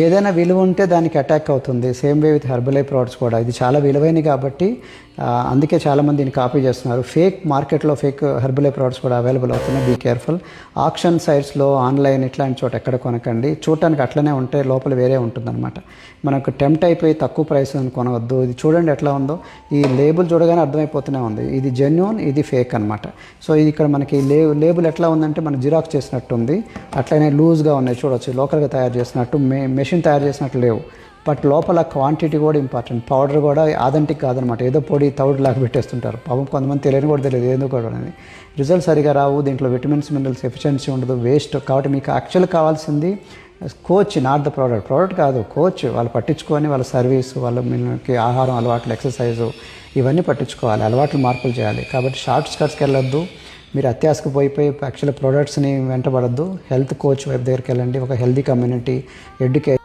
ఏదైనా విలువ ఉంటే దానికి అటాక్ అవుతుంది. Same way with Herbalife products కూడా. ఇది చాలా విలువైనవి కాబట్టి అందుకే చాలామంది దీన్ని కాపీ చేస్తున్నారు. ఫేక్ మార్కెట్లో ఫేక్ హెర్బలై ప్రోడక్ట్స్ కూడా అవైలబుల్ అవుతున్నాయి. బీ కేర్ఫుల్ ఆప్షన్ సైట్స్లో ఆన్లైన్ ఇట్లాంటి చోట ఎక్కడ కొనకండి. చూడటానికి అట్లనే ఉంటే లోపల వేరే ఉంటుందన్నమాట. మనకు టెంప్ట్ అయిపోయి తక్కువ ప్రైస్ కొనవద్దు. ఇది చూడండి ఎట్లా ఉందో. ఈ లేబుల్ చూడగానే అర్థమైపోతూనే ఉంది. ఇది జెన్యున్ ఇది ఫేక్ అనమాట సో ఇది ఇక్కడ మనకి లే లేబుల్ ఎట్లా ఉందంటే మనం జిరాక్స్ చేసినట్టు ఉంది అట్లనే లూజ్గా ఉన్నాయి. చూడొచ్చు. లోకల్గా తయారు చేసినట్టు. మే మెషిన్ తయారు చేసినట్టు లేవు. బట్ లోపల క్వాంటిటీ కూడా ఇంపార్టెంట్. పౌడర్ కూడా ఆథెంటిక్ కాదనమాట. ఏదో పొడి తౌడు లాగా పెట్టేస్తుంటారు. పాపం కొంతమంది తెలియని కూడా తెలియదు ఏదో కూడా అని. రిజల్ట్ సరిగా రావు. దీంట్లో విటమిన్స్ మినరల్స్ ఎఫిషియన్సీ ఉండదు. వేస్ట్. కాబట్టి మీకు యాక్చువల్ కావాల్సింది coach not the product. Product కాదు కోచ్. వాళ్ళు పట్టించుకొని వాళ్ళ సర్వీస్ వాళ్ళ మీకు ఆహారం అలవాట్లు ఎక్సర్సైజు ఇవన్నీ పట్టించుకోవాలి. అలవాట్లు మార్పులు చేయాలి. కాబట్టి షార్ట్ స్కర్ట్స్కి వెళ్ళొద్దు. మీరు అత్యాశకు పోయిపోయి యాక్చువల్ ప్రోడక్ట్స్ని వెంటబడద్దు. హెల్త్ కోచ్ వైపు దగ్గరికి వెళ్ళండి. ఒక హెల్తీ కమ్యూనిటీ ఎడ్యుకేషన్